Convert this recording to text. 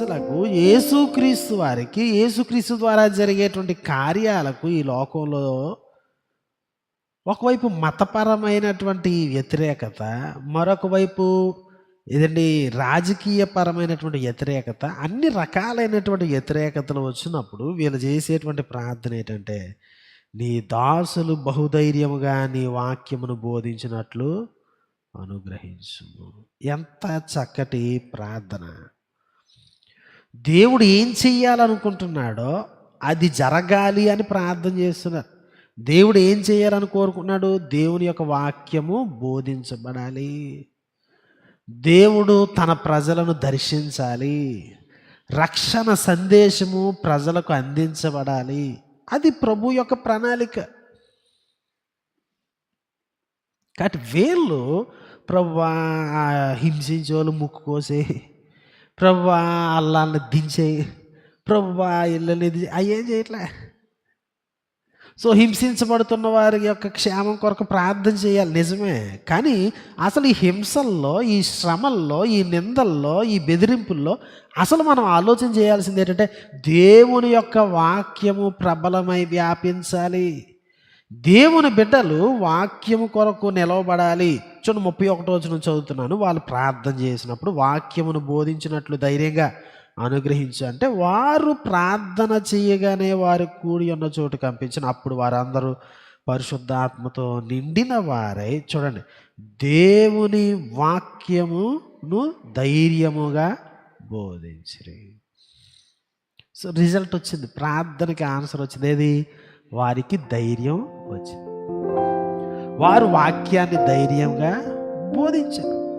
కొరకు యేసుక్రీస్తు వారికి యేసుక్రీస్తు ద్వారా జరిగేటువంటి కార్యాలకు ఈ లోకంలో ఒకవైపు మతపరమైనటువంటి వ్యతిరేకత మరొక వైపు ఏదండి రాజకీయపరమైనటువంటి వ్యతిరేకత అన్ని రకాలైనటువంటి వ్యతిరేకతలు వచ్చినప్పుడు వీళ్ళు చేసేటువంటి ప్రార్థన ఏంటంటే నీ దాసులు బహుధైర్యముగా నీ వాక్యమును బోధించినట్లు అనుగ్రహించు ఎంత చక్కటి ప్రార్థన. దేవుడు ఏం చెయ్యాలనుకుంటున్నాడో అది జరగాలి అని ప్రార్థన చేస్తున్నారు. దేవుడు ఏం చేయాలని కోరుకున్నాడు దేవుని యొక్క వాక్యము బోధించబడాలి. దేవుడు తన ప్రజలను దర్శించాలి. రక్షణ సందేశము ప్రజలకు అందించబడాలి. అది ప్రభు యొక్క ప్రణాళిక. కాబట్టి వీళ్ళు ప్రభు హింసించే వాళ్ళు ముక్కు కోసే ప్రభా అల్లాన్ని దించే ప్రవ్వా ఇళ్ళని అయ్యేం చేయట్లే? సో హింసించబడుతున్న వారి యొక్క క్షేమం కొరకు ప్రార్థన చేయాలి నిజమే. కానీ అసలు ఈ హింసల్లో ఈ శ్రమల్లో ఈ నిందల్లో ఈ బెదిరింపుల్లో అసలు మనం ఆలోచన చేయాల్సింది ఏంటంటే దేవుని యొక్క వాక్యము ప్రబలమై వ్యాపించాలి. దేవుని బిడ్డలు వాక్యము కొరకు నిలవబడాలి. చూడండి ముప్పై ఒకటో వచ్చిన చదువుతున్నాను. వాళ్ళు ప్రార్థన చేసినప్పుడు వాక్యమును బోధించినట్లు ధైర్యంగా అనుగ్రహించు. అంటే వారు ప్రార్థన చేయగానే వారు కూడి ఉన్న చోటు కంపించిన అప్పుడు వారందరూ పరిశుద్ధాత్మతో నిండిన వారై చూడండి. దేవుని వాక్యమును ధైర్యముగా బోధించరు. సో రిజల్ట్ వచ్చింది. ప్రార్థనకి ఆన్సర్ వచ్చింది. ఏది? వారికి ధైర్యం వచ్చింది. వారు వాక్యాన్ని ధైర్యంగా బోధించారు.